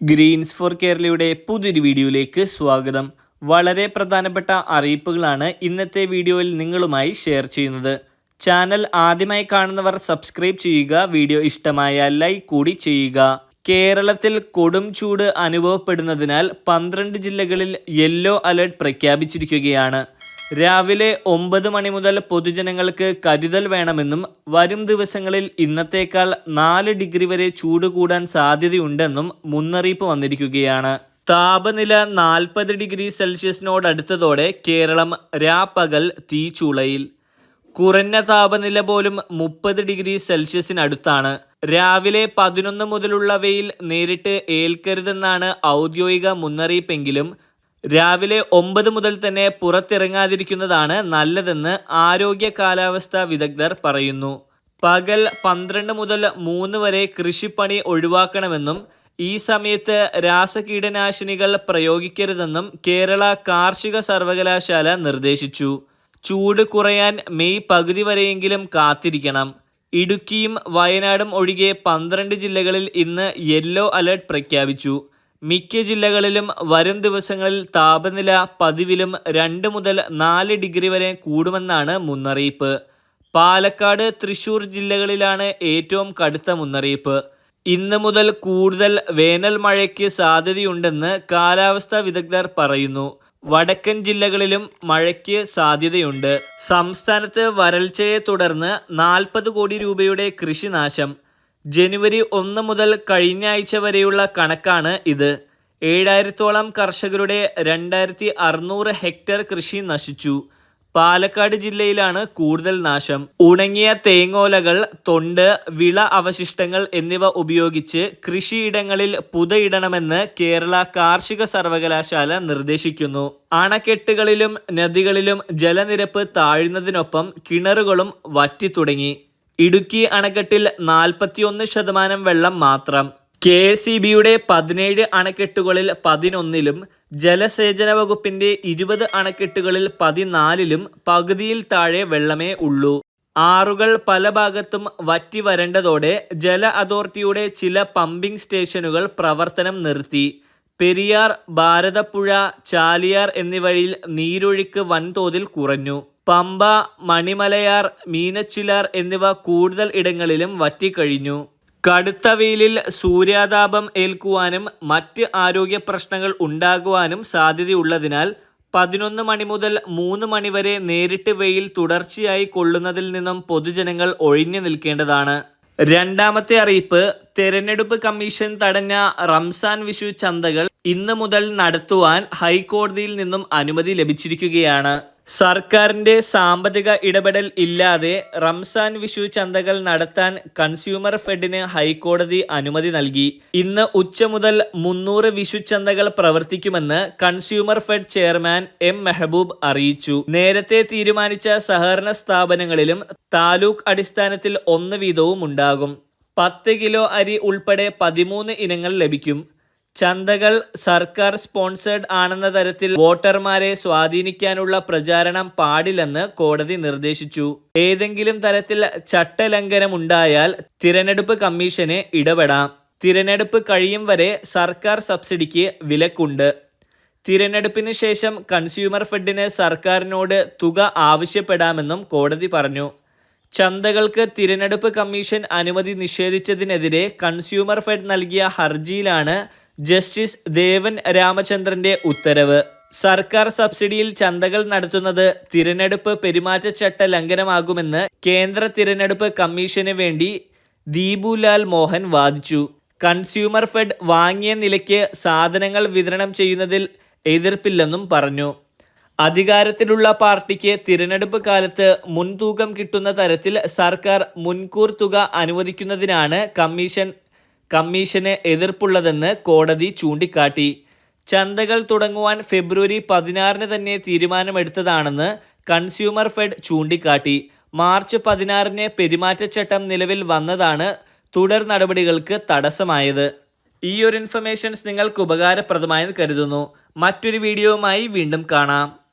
Green's four കേരളയുടെ പുതിയൊരു വീഡിയോയിലേക്ക് സ്വാഗതം. വളരെ പ്രധാനപ്പെട്ട അറിയിപ്പുകളാണ് ഇന്നത്തെ വീഡിയോയിൽ നിങ്ങളുമായി ഷെയർ ചെയ്യുന്നത്. ചാനൽ ആദ്യമായി കാണുന്നവർ സബ്സ്ക്രൈബ് ചെയ്യുക വീഡിയോ ഇഷ്ടമായ ലൈക്ക് കൂടി ചെയ്യുക. കേരളത്തിൽ കൊടും ചൂട് അനുഭവപ്പെടുന്നതിനാൽ പന്ത്രണ്ട് ജില്ലകളിൽ യെല്ലോ അലർട്ട് പ്രഖ്യാപിച്ചിരിക്കുകയാണ്. രാവിലെ ഒമ്പത് മണി മുതൽ പൊതുജനങ്ങൾക്ക് കരുതൽ വേണമെന്നും വരും ദിവസങ്ങളിൽ ഇന്നത്തേക്കാൾ നാല് ഡിഗ്രി വരെ ചൂട് കൂടാൻ സാധ്യതയുണ്ടെന്നും മുന്നറിയിപ്പ് വന്നിരിക്കുകയാണ്. താപനില നാൽപ്പത് ഡിഗ്രി സെൽഷ്യസിനോടടുത്തതോടെ കേരളം രാപ്പകൽ തീച്ചൂളയിൽ കുറഞ്ഞ താപനില പോലും മുപ്പത് ഡിഗ്രി സെൽഷ്യസിനടുത്താണ്. രാവിലെ പതിനൊന്ന് മുതലുള്ള വെയിൽ നേരിട്ട് ഏൽക്കരുതെന്നാണ് ഔദ്യോഗിക മുന്നറിയിപ്പെങ്കിലും രാവിലെ ഒമ്പത് മുതൽ തന്നെ പുറത്തിറങ്ങാതിരിക്കുന്നതാണ് നല്ലതെന്ന് ആരോഗ്യ കാലാവസ്ഥാ വിദഗ്ധർ പറയുന്നു. പകൽ പന്ത്രണ്ട് മുതൽ മൂന്ന് വരെ കൃഷിപ്പണി ഒഴിവാക്കണമെന്നും ഈ സമയത്ത് രാസകീടനാശിനികൾ പ്രയോഗിക്കരുതെന്നും കേരള കാർഷിക സർവകലാശാല നിർദ്ദേശിച്ചു. ചൂട് കുറയാൻ മെയ് പകുതി വരെയെങ്കിലും കാത്തിരിക്കണം. ഇടുക്കിയും വയനാടും ഒഴികെ പന്ത്രണ്ട് ജില്ലകളിൽ ഇന്ന് യെല്ലോ അലർട്ട് പ്രഖ്യാപിച്ചു. മിക്ക ജില്ലകളിലും വരും ദിവസങ്ങളിൽ താപനില പതിവിലും രണ്ട് മുതൽ നാല് ഡിഗ്രി വരെ കൂടുമെന്നാണ് മുന്നറിയിപ്പ്. പാലക്കാട് തൃശൂർ ജില്ലകളിലാണ് ഏറ്റവും കടുത്ത മുന്നറിയിപ്പ്. ഇന്ന് മുതൽ കൂടുതൽ വേനൽ മഴയ്ക്ക് സാധ്യതയുണ്ടെന്ന് കാലാവസ്ഥാ വിദഗ്ധർ പറയുന്നു. വടക്കൻ ജില്ലകളിലും മഴയ്ക്ക് സാധ്യതയുണ്ട്. സംസ്ഥാനത്ത് വരൾച്ചയെ തുടർന്ന് നാൽപ്പത് കോടി രൂപയുടെ കൃഷിനാശം. ജനുവരി ഒന്ന് മുതൽ കഴിഞ്ഞ ആഴ്ച വരെയുള്ള കണക്കാണ് ഇത്. ഏഴായിരത്തോളം കർഷകരുടെ രണ്ടായിരത്തി അറുന്നൂറ് ഹെക്ടർ കൃഷി നശിച്ചു. പാലക്കാട് ജില്ലയിലാണ് കൂടുതൽ നാശം. ഉണങ്ങിയ തേങ്ങോലകൾ തൊണ്ട് വിള അവശിഷ്ടങ്ങൾ എന്നിവ ഉപയോഗിച്ച് കൃഷിയിടങ്ങളിൽ പുതയിടണമെന്ന് കേരള കാർഷിക സർവകലാശാല നിർദ്ദേശിക്കുന്നു. അണക്കെട്ടുകളിലും നദികളിലും ജലനിരപ്പ് താഴുന്നതിനൊപ്പം കിണറുകളും വറ്റിത്തുടങ്ങി ഇടുക്കി അണക്കെട്ടിൽ നാൽപ്പത്തിയൊന്ന് ശതമാനം വെള്ളം മാത്രം. കെ എസ് ഇ ബിയുടെ പതിനേഴ് അണക്കെട്ടുകളിൽ പതിനൊന്നിലും ജലസേചന വകുപ്പിന്റെ ഇരുപത് അണക്കെട്ടുകളിൽ പതിനാലിലും പകുതിയിൽ താഴെ വെള്ളമേ ഉള്ളൂ. ആറുകൾ പല ഭാഗത്തും വറ്റി വരണ്ടതോടെ ജല അതോറിറ്റിയുടെ ചില പമ്പിംഗ് സ്റ്റേഷനുകൾ പ്രവർത്തനം നിർത്തി. പെരിയാർ ഭാരതപ്പുഴ ചാലിയാർ എന്നിവയിൽ നീരൊഴുക്ക് വൻതോതിൽ കുറഞ്ഞു. പമ്പ മണിമലയാർ മീനച്ചിലാർ എന്നിവ കൂടുതൽ ഇടങ്ങളിലും വറ്റിക്കഴിഞ്ഞു. കടുത്ത വെയിലിൽ സൂര്യാതാപം ഏൽക്കുവാനും മറ്റ് ആരോഗ്യ പ്രശ്നങ്ങൾ ഉണ്ടാകുവാനും സാധ്യതയുള്ളതിനാൽ പതിനൊന്ന് മണി മുതൽ മൂന്ന് മണി വരെ നേരിട്ട് വെയിൽ തുടർച്ചയായി കൊള്ളുന്നതിൽ നിന്നും പൊതുജനങ്ങൾ ഒഴിഞ്ഞു നിൽക്കേണ്ടതാണ്. രണ്ടാമത്തെ അറിയിപ്പ് തെരഞ്ഞെടുപ്പ് കമ്മീഷൻ തടഞ്ഞ റംസാൻ വിഷു ചന്തകൾ ഇന്ന് മുതൽ നടത്തുവാൻ ഹൈക്കോടതിയിൽ നിന്നും അനുമതി ലഭിച്ചിരിക്കുകയാണ്. സർക്കാരിന്റെ സാമ്പത്തിക ഇടപെടൽ ഇല്ലാതെ റംസാൻ വിഷു ചന്തകൾ നടത്താൻ കൺസ്യൂമർ ഫെഡിന് ഹൈക്കോടതി അനുമതി നൽകി. ഇന്ന് ഉച്ച മുതൽ മുന്നൂറ് വിഷു ചന്തകൾ പ്രവർത്തിക്കുമെന്ന് consumer fed chairman M Mehaboob അറിയിച്ചു. നേരത്തെ തീരുമാനിച്ച സഹകരണ സ്ഥാപനങ്ങളിലും താലൂക്ക് അടിസ്ഥാനത്തിൽ ഒന്ന് വീതവും ഉണ്ടാകും. പത്ത് കിലോ അരി ഉൾപ്പെടെ പതിമൂന്ന് ഇനങ്ങൾ ലഭിക്കും. ചന്തകൾ സർക്കാർ സ്പോൺസേഡ് ആണെന്ന തരത്തിൽ വോട്ടർമാരെ സ്വാധീനിക്കാനുള്ള പ്രചാരണം പാടില്ലെന്ന് കോടതി നിർദ്ദേശിച്ചു. ഏതെങ്കിലും തരത്തിൽ ചട്ടലംഘനം ഉണ്ടായാൽ തിരഞ്ഞെടുപ്പ് കമ്മീഷന് ഇടപെടാം. തിരഞ്ഞെടുപ്പ് കഴിയും വരെ സർക്കാർ സബ്സിഡിക്ക് വിലക്കുണ്ട്. തിരഞ്ഞെടുപ്പിന് ശേഷം കൺസ്യൂമർ ഫെഡിന് സർക്കാരിനോട് തുക ആവശ്യപ്പെടാമെന്നും കോടതി പറഞ്ഞു. ചന്തകൾക്ക് തിരഞ്ഞെടുപ്പ് കമ്മീഷൻ അനുമതി നിഷേധിച്ചതിനെതിരെ കൺസ്യൂമർ ഫെഡ് നൽകിയ ഹർജിയിലാണ് ജസ്റ്റിസ് ദേവൻ രാമചന്ദ്രന്റെ ഉത്തരവ്. സർക്കാർ സബ്സിഡിയിൽ ചന്തകൾ നടത്തുന്നത് തിരഞ്ഞെടുപ്പ് പെരുമാറ്റച്ചട്ട ലംഘനമാകുമെന്ന് കേന്ദ്ര തിരഞ്ഞെടുപ്പ് കമ്മീഷന് വേണ്ടി ദീപുലാൽ മോഹൻ വാദിച്ചു. കൺസ്യൂമർ ഫെഡ് വാങ്ങിയ നിലയ്ക്ക് സാധനങ്ങൾ വിതരണം ചെയ്യുന്നതിൽ എതിർപ്പില്ലെന്നും പറഞ്ഞു. അധികാരത്തിലുള്ള പാർട്ടിക്ക് തിരഞ്ഞെടുപ്പ് കാലത്ത് മുൻതൂക്കം കിട്ടുന്ന തരത്തിൽ സർക്കാർ മുൻകൂർ തുക അനുവദിക്കുന്നതിനാണ് കമ്മീഷൻ കമ്മീഷന് എതിർപ്പുള്ളതെന്ന് കോടതി ചൂണ്ടിക്കാട്ടി. ചന്തകൾ തുടങ്ങുവാൻ ഫെബ്രുവരി പതിനാറിന് തന്നെ തീരുമാനമെടുത്തതാണെന്ന് കൺസ്യൂമർ ഫെഡ് ചൂണ്ടിക്കാട്ടി. മാർച്ച് പതിനാറിന് പെരുമാറ്റച്ചട്ടം നിലവിൽ വന്നതാണ് തുടർ നടപടികൾക്ക് തടസ്സമായത്. ഈ ഒരു ഇൻഫർമേഷൻസ് നിങ്ങൾക്ക് ഉപകാരപ്രദമായെന്ന് കരുതുന്നു. മറ്റൊരു വീഡിയോയുമായി വീണ്ടും കാണാം.